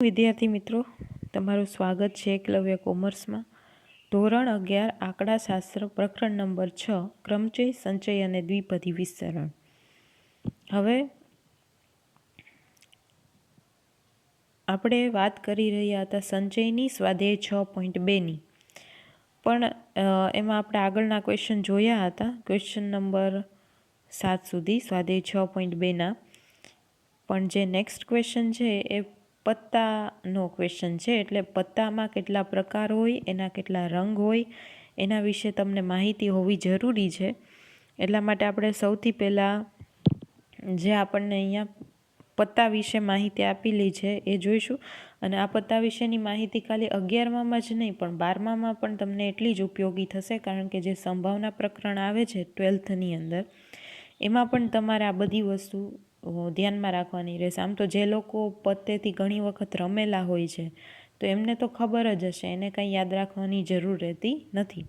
વિદ્યાર્થી મિત્રો, તમારું સ્વાગત છે એકલવ્ય કોમર્સમાં. ધોરણ અગિયાર, આંકડાશાસ્ત્ર, પ્રકરણ નંબર છ, ક્રમચય, સંચય અને દ્વિપદી વિસ્તરણ. હવે આપણે વાત કરી રહ્યા હતા સંચયની સ્વાધ્યાય છ પોઈન્ટ બેની પણ એમાં આપણે આગળના ક્વેશ્ચન જોયા હતા. ક્વેશ્ચન નંબર સાત સુધી સ્વાધ્યાય છ પોઈન્ટ બેના પણ જે નેક્સ્ટ ક્વેશ્ચન છે, એ પત્તાનો ક્વેશ્ચન છે, એટલે પત્તામાં કેટલા પ્રકાર હોય, એના કેટલા રંગ હોય, એના વિશે તમને માહિતી હોવી જરૂરી છે. એટલા માટે આપણે સૌથી પહેલાં જે આપણને અહીંયા પત્તા વિશે માહિતી આપેલી છે એ જોઈશું. અને આ પત્તા વિશેની માહિતી ખાલી અગિયારમામાં જ નહીં, પણ બારમામાં પણ તમને એટલી જ ઉપયોગી થશે, કારણ કે જે સંભાવના પ્રકરણ આવે છે ટ્વેલ્થની અંદર, એમાં પણ તમારે આ બધી વસ્તુ ધ્યાનમાં રાખવાની રહેશે આમ તો જે લોકો પત્તેથી ઘણી વખત રમેલા હોય છે, તો એમને તો ખબર જ હશે. એને કંઈ યાદ રાખવાની જરૂર રહેતી નથી.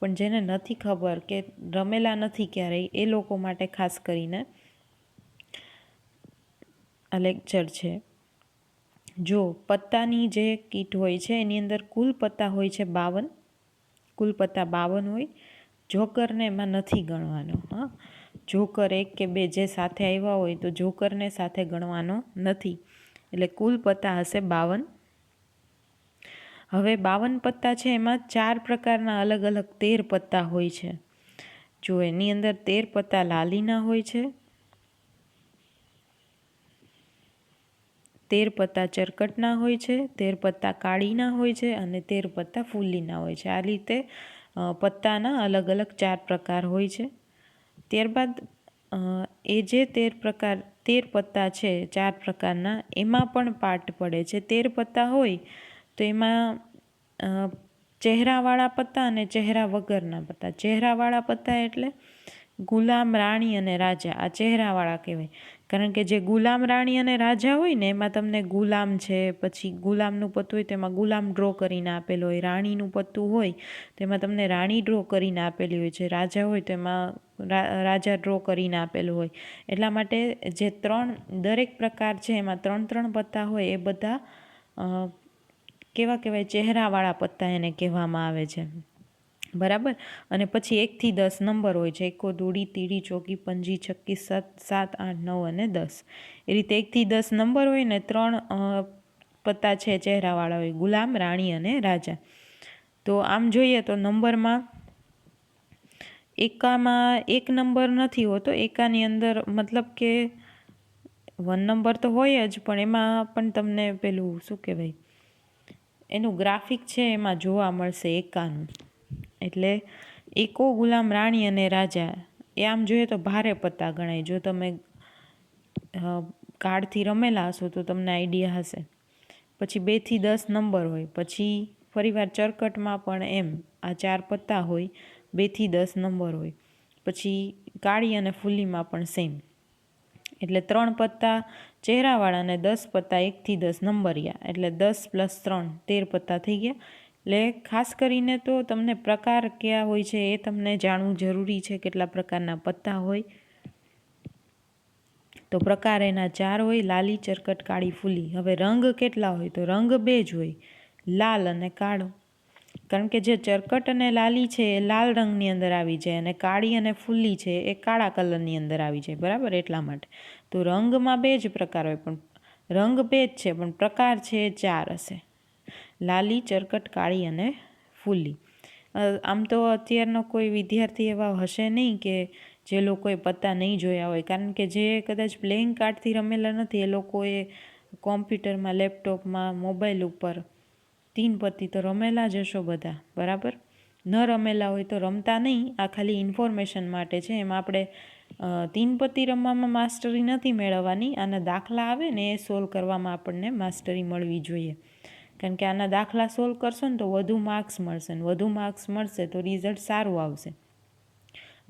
પણ જેને નથી ખબર કે રમેલા નથી ક્યારેય, એ લોકો માટે ખાસ કરીને આ લેક્ચર છે. જો પત્તાની જે કીટ હોય છે, એની અંદર કુલ પત્તા હોય છે બાવન. કુલ પત્તા બાવન હોય. જોકરને એમાં નથી ગણવાનો, હા. જોકર એક કે બે જે સાથે આવ્યા હોય તો જોકરને સાથે ગણવાનો નથી. એટલે કુલ પત્તા હશે બાવન. હવે બાવન પત્તા છે એમાં ચાર પ્રકારના અલગ અલગ તેર પત્તા હોય છે. જો એની અંદર તેર પત્તા લાલીના હોય છે, તેર પત્તા ચરકટના હોય છે, તેર પત્તા કાળીના હોય છે અને તેર પત્તા ફૂલીના હોય છે. આ રીતે પત્તાના અલગ અલગ ચાર પ્રકાર હોય છે. ત્યારબાદ એ જે તેર પ્રકાર, તેર પત્તા છે, ચાર પ્રકારના, એમાં પણ પાર્ટ પડે છે. તેર પત્તા હોય તો એમાં ચહેરાવાળા પત્તા અને ચહેરા વગરના પત્તા. ચહેરાવાળા પત્તા એટલે ગુલામ રાણી અને રાજા, આ ચહેરાવાળા કહેવાય. કારણ કે જે ગુલામ રાણી અને રાજા હોય ને, એમાં તમને ગુલામ છે, પછી ગુલામનું પત્તું હોય તેમાં ગુલામ ડ્રો કરીને આપેલું હોય. રાણીનું પત્તું હોય તેમાં તમને રાણી ડ્રો કરીને આપેલી હોય છે. રાજા હોય તેમાં રાજા ડ્રો કરીને આપેલું હોય. એટલા માટે જે ત્રણ, દરેક પ્રકાર છે, એમાં ત્રણ ત્રણ પત્તા હોય, એ બધા કેવા કહેવાય? ચહેરાવાળા પત્તા એને કહેવામાં આવે છે. બરાબર? અને પછી એકથી દસ નંબર હોય છે. એકો દોડી તીડી ચોકી, પંજી, છક્કી, સાત સાત, આઠ, નવ અને દસ. એ રીતે એકથી દસ નંબર હોય ને ત્રણ પત્તા છે ચહેરાવાળા હોય. ગુલામ, રાણી અને રાજા. તો આમ જોઈએ તો નંબરમાં એકામાં એક નંબર નથી હોતો. એકાની અંદર મતલબ કે વન નંબર તો હોય જ, પણ એમાં પણ તમને પેલું શું કહેવાય? એનું ગ્રાફિક છે એમાં જોવા મળશે એકાનું. એટલે એકો ગુલામ રાણી અને રાજા, એ આમ જોઈએ તો ભારે પત્તા ગણાય. જો તમે કાર્ડથી રમેલા હશો તો તમને આઈડિયા હશે. પછી બેથી દસ નંબર હોય, પછી ફરીવાર ચરકટમાં પણ એમ, આ ચાર પત્તા હોય બેથી દસ નંબર હોય. પછી કાળી અને ફૂલીમાં પણ સેમ એટલે ત્રણ પત્તા ચહેરાવાળા અને દસ પત્તા એકથી દસ નંબરિયા એટલે દસ પ્લસ ત્રણ, તેર પત્તા થઈ ગયા. એટલે ખાસ કરીને તો તમને પ્રકાર કયા હોય છે એ તમને જાણવું જરૂરી છે કેટલા પ્રકારના પત્તા હોય. તો પ્રકાર એના ચાર હોય, લાલી, ચરકટ, કાળી, ફૂલી. હવે રંગ કેટલા હોય? તો રંગ બે જ હોય, લાલ અને કાળો. કારણ કે જે ચરકટ અને લાલી છે એ લાલ રંગની અંદર આવી જાય અને કાળી અને ફૂલી છે એ કાળા કલરની અંદર આવી જાય, બરાબર? એટલા માટે. તો રંગમાં બે જ પ્રકાર હોય, પણ રંગ બે જ છે, પણ પ્રકાર છે એ ચાર હશે. લાલી, ચરકટ, કાળી અને ફૂલી. આમ તો અત્યારનો કોઈ વિદ્યાર્થી એવા હશે નહીં કે જે લોકોએ પત્તા નહીં જોયા હોય. કારણ કે જે કદાચ પ્લેઇંગ કાર્ડથી રમેલા નથી, એ લોકોએ કોમ્પ્યુટરમાં, લેપટોપમાં, મોબાઈલ ઉપર તીન પત્તી તો રમેલા જ હશો બધા, બરાબર? ન રમેલા હોય તો રમતા નહીં, આ ખાલી ઇન્ફોર્મેશન માટે છે. એમાં આપણે તીન પત્તી રમવામાં માસ્ટરી નથી મેળવવાની, આના દાખલા આવે ને એ સોલ્વ કરવામાં આપણને માસ્ટરી મળવી જોઈએ. કારણ કે આના દાખલા સોલ્વ કરશો ને તો વધુ માર્ક્સ મળશે ને વધુ માર્ક્સ મળશે તો રિઝલ્ટ સારું આવશે.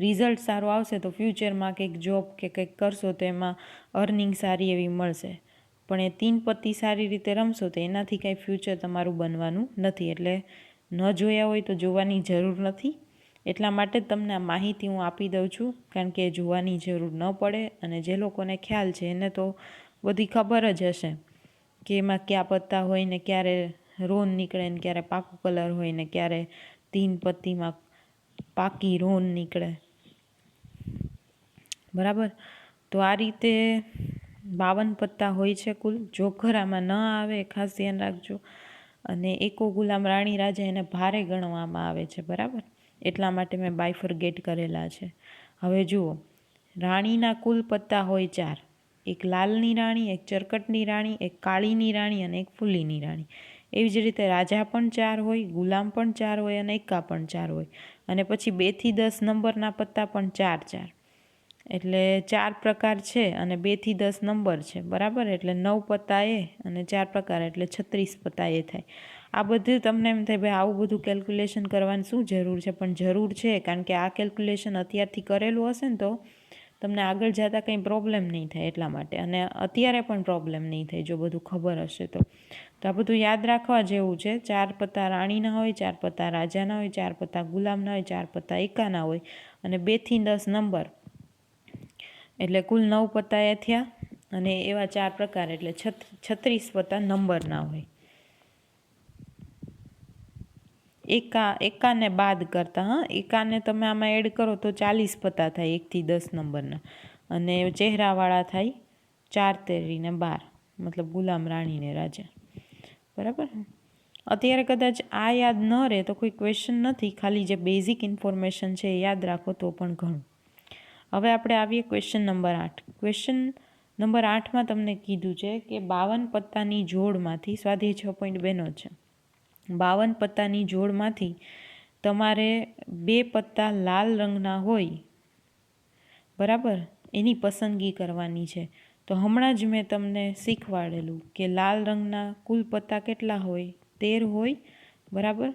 રિઝલ્ટ સારું આવશે તો ફ્યુચરમાં કંઈક જોબ કે કંઈક કરશો તો એમાં અર્નિંગ સારી એવી મળશે. પણ એ તીન પત્તી સારી રીતે રમશો તો એનાથી કાંઈ ફ્યુચર તમારું બનવાનું નથી. એટલે ન જોયા હોય તો જોવાની જરૂર નથી. એટલા માટે તમને આ માહિતી હું આપી દઉં છું. કારણ કે જોવાની જરૂર ન પડે અને જે લોકોને ખ્યાલ છે એને તો બધી ખબર જ હશે. કે એમાં કયા પત્તા હોય ને ક્યારે રોન નીકળે ને ક્યારે પાકો કલર હોય ને ક્યારે તીન પત્તીમાં પાકી રોન નીકળે. બરાબર? તો આ રીતે બાવન પત્તા હોય છે કુલ. જોખરામાં ન આવે, ખાસ ધ્યાન રાખજો. અને એકો ગુલામ રાણી રાજા એને ભારે ગણવામાં આવે છે, બરાબર? એટલા માટે મેં બાયફરગેટ કરેલા છે. હવે જુઓ, રાણીના કુલ પત્તા હોય ચાર. એક લાલની રાણી, એક ચરકટની રાણી, એક કાળીની રાણી અને એક ફૂલીની રાણી. એવી જ રીતે રાજા પણ ચાર હોય, ગુલામ પણ ચાર હોય અને એકા પણ ચાર હોય. અને પછી બેથી દસ નંબરના પત્તા પણ ચાર ચાર. એટલે ચાર પ્રકાર છે અને બેથી દસ નંબર છે. બરાબર? એટલે નવ પત્તા એ અને ચાર પ્રકાર, એટલે છત્રીસ પત્તા એ થાય. આ બધું તમને એમ થાય, ભાઈ, આવું બધું કેલ્ક્યુલેશન કરવાની શું જરૂર છે? પણ જરૂર છે, કારણ કે આ કેલ્ક્યુલેશન અત્યારથી કરેલું હશે ને તો તમને આગળ જતાં કંઈ પ્રોબ્લેમ નહીં થાય એટલા માટે. અને અત્યારે પણ પ્રોબ્લેમ નહીં થાય જો બધું ખબર હશે તો. તો આ બધું યાદ રાખવા જેવું છે. ચાર પત્તા રાણીના હોય, ચાર પત્તા રાજાના હોય, ચાર પત્તા ગુલામના હોય, ચાર પત્તા એકાના હોય અને બેથી દસ નંબર. એટલે કુલ નવ પત્તા એ થયા અને એવા ચાર પ્રકાર એટલે છત્રીસ પત્તા નંબરના હોય. એકા, એકાને બાદ કરતા, હા? એકાને તમે આમાં એડ કરો તો ચાલીસ પત્તા થાય એકથી દસ નંબરના. અને ચહેરાવાળા થાય ચાર તેરીને બાર. મતલબ ગુલામ રાણીને રાજા. બરાબર? અત્યારે કદાચ આ યાદ ન રહે તો કોઈ ક્વેશ્ચન નથી. ખાલી જે બેઝિક ઇન્ફોર્મેશન છે એ યાદ રાખો તો પણ ઘણું. હવે આપણે આવીએ ક્વેશ્ચન નંબર આઠ. ક્વેશ્ચન નંબર આઠમાં તમને કીધું છે કે બાવન પત્તાની જોડમાંથી સ્વાધ્યાય છ પોઈન્ટ બેનો છે. બાવન પત્તાની જોડમાંથી તમારે બે પત્તા લાલ રંગના હોય, બરાબર? એની પસંદગી કરવાની છે. તો હમણાં જ મેં તમને શીખવાડેલું કે લાલ રંગના કુલ પત્તા કેટલા હોય? તેર હોય, બરાબર?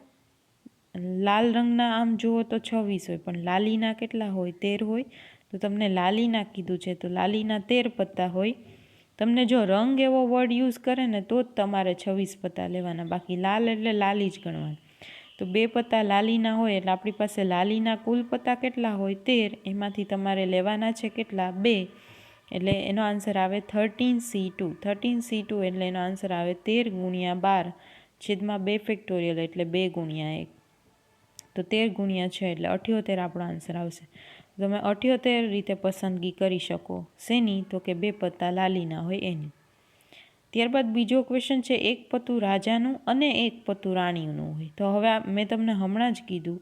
લાલ રંગના આમ જુઓ તો છવ્વીસ હોય, પણ લાલીના કેટલા હોય? તેર હોય. તો તમને લાલીના કીધું છે, તો લાલીના તેર પત્તા હોય. તમને જો રંગ એવો વર્ડ યુઝ કરે ને તો જ તમારે છવ્વીસ પત્તા લેવાના, બાકી લાલ એટલે લાલી જ ગણવાની. તો બે પત્તા લાલીના હોય એટલે આપણી પાસે લાલીના કુલ પત્તા કેટલા હોય? તેર. એમાંથી તમારે લેવાના છે કેટલા? બે. એટલે એનો આન્સર આવે thirteen C two thirteen C two એટલે એનો આન્સર આવે તેર ગુણ્યા બાર. છેદમાં બે ફેક્ટોરિયલ એટલે બે ગુણ્યા એક. તો તેર ગુણ્યા છે એટલે અઠ્યોતેર આપણો આન્સર આવશે. તમે અઠ્યોતેર રીતે પસંદગી કરી શકો, શેની? તો કે બે પત્તા લાલીના હોય એની. ત્યારબાદ બીજો ક્વેશ્ચન છે, એક પત્તું રાજાનું અને એક પત્તું રાણીનું હોય. તો હવે મેં તમને હમણાં જ કીધું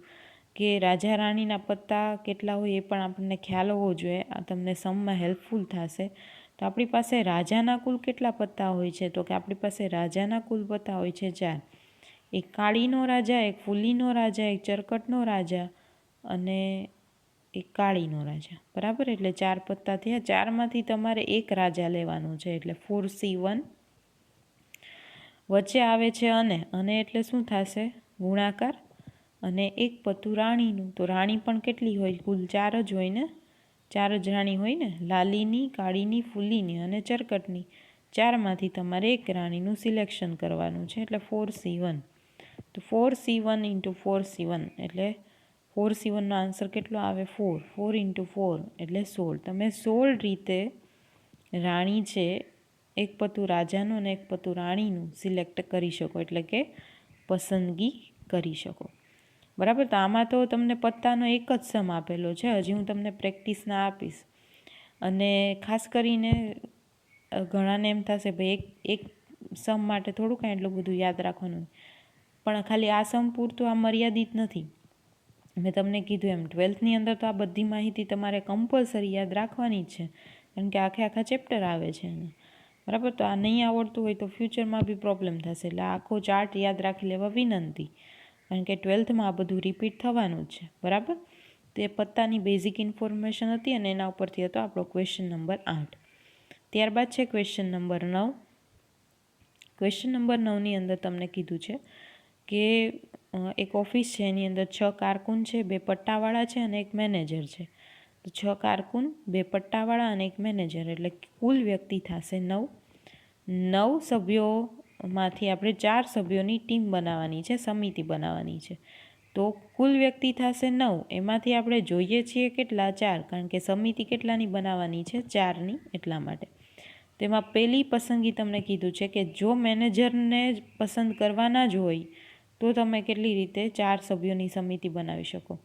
કે રાજા રાણીના પત્તા કેટલા હોય એ પણ આપણને ખ્યાલ હોવો જોઈએ. આ તમને સમમાં હેલ્પફુલ થશે. તો આપણી પાસે રાજાના કુલ કેટલા પત્તા હોય છે? તો કે આપણી પાસે રાજાના કુલ પત્તા હોય છે ચાર. એક કાળીનો રાજા, એક ફૂલીનો રાજા, એક ચરકટનો રાજા અને એક કાળીનો રાજા. બરાબર? એટલે ચાર પત્તા થયા. ચારમાંથી તમારે એક રાજા લેવાનું છે. એટલે ફોર સી વન વચ્ચે આવે છે અને. અને એટલે શું થશે? ગુણાકાર અને એક પત્તું રાણીનું. તો રાણી પણ કેટલી હોય? કુલ ચાર જ હોય ને? ચાર જ રાણી હોય ને? લાલીની, કાળીની, ફૂલીની અને ચરકટની. ચારમાંથી તમારે એક રાણીનું સિલેક્શન કરવાનું છે. એટલે ફોર સી વન તો four C one into four C one એટલે ફોર સી વનનો આન્સર કેટલો આવે? ફોર. ફોર ઇન્ટુ ફોર એટલે સોળ. તમે સોળ રીતે રાણી છે, એક પતું રાજાનું અને એક પતું રાણીનું સિલેક્ટ કરી શકો, એટલે કે પસંદગી કરી શકો. બરાબર? તો આમાં તો તમને પત્તાનો એક જ સમ આપેલો છે. હજી હું તમને પ્રેક્ટિસના આપીશ. અને ખાસ કરીને ઘણાને એમ થશે, ભાઈ એક એક સમ માટે થોડું કાંઈ એટલું બધું યાદ રાખવાનું. પણ ખાલી આ સમ પૂરતું આ મર્યાદિત નથી. મેં તમને કીધું એમ, ટ્વેલ્થની અંદર તો આ બધી માહિતી તમારે કમ્પલસરી યાદ રાખવાની જ છે, કારણ કે આખે આખા ચેપ્ટર આવે છે બરાબર? તો આ નહીં આવડતું હોય તો ફ્યુચરમાં બી પ્રોબ્લેમ થશે, એટલે આખો ચાર્ટ યાદ રાખી લેવા વિનંતી. કારણ કે ટ્વેલ્થમાં આ બધું રિપીટ થવાનું છે, બરાબર? તે પત્તાની બેઝિક ઇન્ફોર્મેશન હતી અને એના ઉપરથી હતો આપણો ક્વેશ્ચન નંબર આઠ. ત્યારબાદ છે ક્વેશ્ચન નંબર નવ. ક્વેશ્ચન નંબર નવની અંદર તમને કીધું છે કે એક ઓફિસ છે, એની અંદર છ કારકુન છે, બે પટ્ટાવાળા છે અને એક મેનેજર છે. તો છ કારકુન, બે પટ્ટાવાળા અને એક મેનેજર, એટલે કુલ વ્યક્તિ થશે નવ. નવ સભ્યોમાંથી આપણે ચાર સભ્યોની ટીમ બનાવવાની છે, સમિતિ બનાવવાની છે. તો કુલ વ્યક્તિ થશે નવ. એમાંથી આપણે જોઈએ છીએ કેટલા ચાર, કારણ કે સમિતિ કેટલાની બનાવવાની છે? ચારની, એટલા માટે. તેમાં પહેલી પસંદગી તમને કીધું છે કે જો મેનેજરને જ પસંદ કરવાના જ હોય તો તમે કેટલી રીતે ચાર સભ્યોની સમિતિ બનાવી શકો?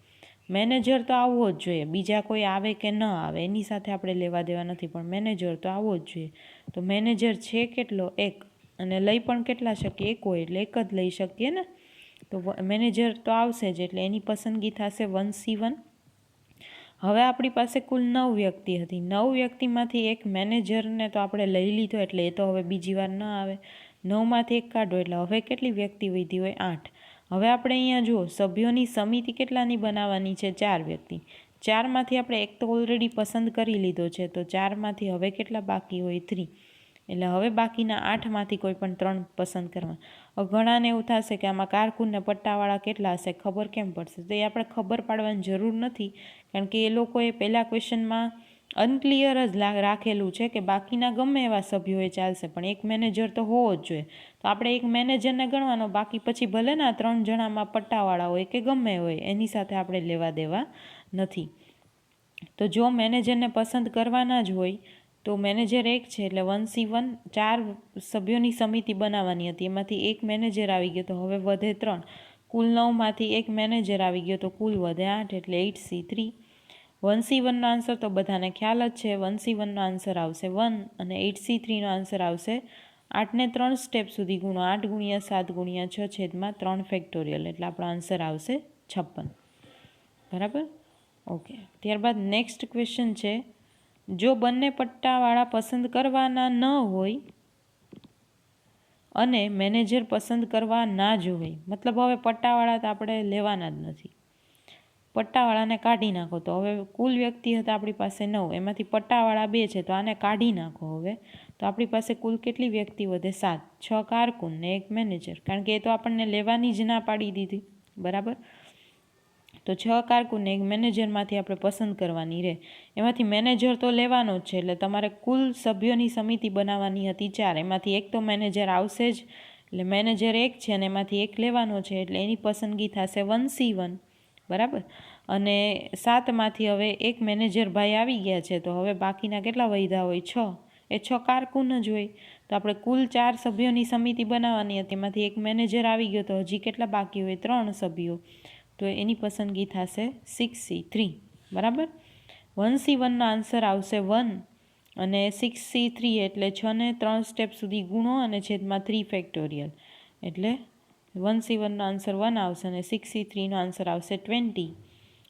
મેનેજર તો આવવો જ જોઈએ. બીજા કોઈ આવે કે ન આવે, એની સાથે આપણે લેવા દેવા નથી. પણ મેનેજર તો આવવો જ જોઈએ. તો મેનેજર છે કેટલો? એક. અને લઈ પણ કેટલા શકીએ? એક હોય એટલે એક જ લઈ શકીએ ને? તો મેનેજર તો આવશે જ, એટલે એની પસંદગી થશે વન સી વન. હવે આપણી પાસે કુલ નવ વ્યક્તિ હતી. નવ વ્યક્તિમાંથી એક મેનેજરને તો આપણે લઈ લીધો, એટલે એ તો હવે બીજી વાર ન આવે. નવમાંથી એક કાઢો એટલે હવે કેટલી વ્યક્તિ વધી હોય? આઠ. હવે આપણે અહીંયા જુઓ, સભ્યોની સમિતિ કેટલાની બનાવવાની છે? ચાર વ્યક્તિ. ચારમાંથી આપણે એક તો ઓલરેડી પસંદ કરી લીધો છે, તો ચારમાંથી હવે કેટલા બાકી હોય? થ્રી એટલે હવે બાકીના આઠમાંથી કોઈ પણ ત્રણ પસંદ કરવા. ઘણાને એવું થશે કે આમાં કારકુનને પટ્ટાવાળા કેટલા હશે? ખબર કેમ પડશે? તો એ આપણે ખબર પાડવાની જરૂર નથી, કારણ કે એ લોકોએ પહેલાં ક્વેશ્ચનમાં અનક્લિયર જ રાખેલું છે કે બાકીના ગમે એવા સભ્યોએ ચાલશે, પણ એક મેનેજર તો હોવો જ જોઈએ. તો આપણે એક મેનેજરને ગણવાનો, બાકી પછી ભલે ના ત્રણ જણામાં પટ્ટાવાળા હોય કે ગમે હોય, એની સાથે આપણે લેવા દેવા નથી. તો જો મેનેજરને પસંદ કરવાના જ હોય, તો મેનેજર એક છે, એટલે વન સી વન ચાર સભ્યોની સમિતિ બનાવવાની હતી. એમાંથી એક મેનેજર આવી ગયો તો હવે વધે ત્રણ. કુલ નવમાંથી એક મેનેજર આવી ગયો તો કુલ વધે આઠ, એટલે eight C three one C વનનો answer તો બધાને ખ્યાલ જ છે. વન સી વનનો આન્સર આવશે વન અને એઇટ સી થ્રીનો આન્સર આવશે આઠને ત્રણ સ્ટેપ સુધી ગુણો આઠ ગુણ્યા સાત ગુણ્યા છ છેદમાં ત્રણ ફેક્ટોરિયલ એટલે આપણો આન્સર આવશે છપ્પન. બરાબર? ઓકે. ત્યારબાદ નેક્સ્ટ ક્વેશ્ચન છે. જો બંને પટ્ટાવાળા પસંદ કરવાના ન હોય અને મેનેજર પસંદ કરવા ના જ હોય, મતલબ હવે પટ્ટાવાળા તો આપણે લેવાના જ નથી. પટ્ટાવાળાને કાઢી નાખો. તો હવે કુલ વ્યક્તિ હતા આપણી પાસે નવ, એમાંથી પટ્ટાવાળા બે છે, તો આને કાઢી નાખો હવે. તો આપણી પાસે કુલ કેટલી વ્યક્તિ વધે? સાત. છ કારકુન ને એક મેનેજર. કારણ કે એ તો આપણને લેવાની જ ના પાડી દીધી. બરાબર? તો છ કારકુન એક મેનેજરમાંથી આપણે પસંદ કરવાની રહે એમાંથી મેનેજર તો લેવાનો જ છે, એટલે તમારે કુલ સભ્યોની સમિતિ બનાવવાની હતી ચાર. એમાંથી એક તો મેનેજર આવશે જ. એટલે મેનેજર એક છે અને એમાંથી એક લેવાનો છે, એટલે એની પસંદગી થશે વન સી વન. બરાબર? અને સાતમાંથી હવે એક મેનેજર ભાઈ આવી ગયા છે, તો હવે બાકીના કેટલા વૈધા હોય? છ. એ છ કારકુન જ હોય. તો આપણે કુલ ચાર સભ્યોની સમિતિ બનાવવાની હતી. એમાંથી એક મેનેજર આવી ગયો, તો હજી કેટલા બાકી હોય? ત્રણ સભ્યો. તો એની પસંદગી થશે સિક્સ સી થ્રી બરાબર? વન સી વનનો આન્સર આવશે વન અને સિક્સ સી થ્રી એટલે છ ને ત્રણ સ્ટેપ સુધી ગુણો અને છેદમાં થ્રી ફેક્ટોરિયલ એટલે વન સી વનનો આન્સર વન આવશે અને સિક્સ સી થ્રીનો આન્સર આવશે ટ્વેન્ટી.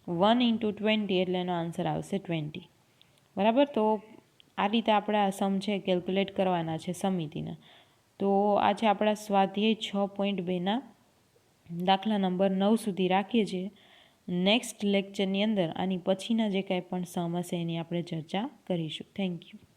વન ઇન્ટુ ટ્વેન્ટી એટલે એનો આન્સર આવશે ટ્વેન્ટી. બરાબર? તો આ રીતે આપણે આ સમ છે, કેલ્ક્યુલેટ કરવાના છે સમિતિના. તો આ છે આપણા સ્વાધ્યાય છ પોઈન્ટ બેના દાખલા નંબર નવ સુધી રાખીએ છીએ. નેક્સ્ટ લેક્ચરની અંદર, આની પછીના જે કાંઈ પણ સમ હશે એની આપણે ચર્ચા કરીશું. Thank you.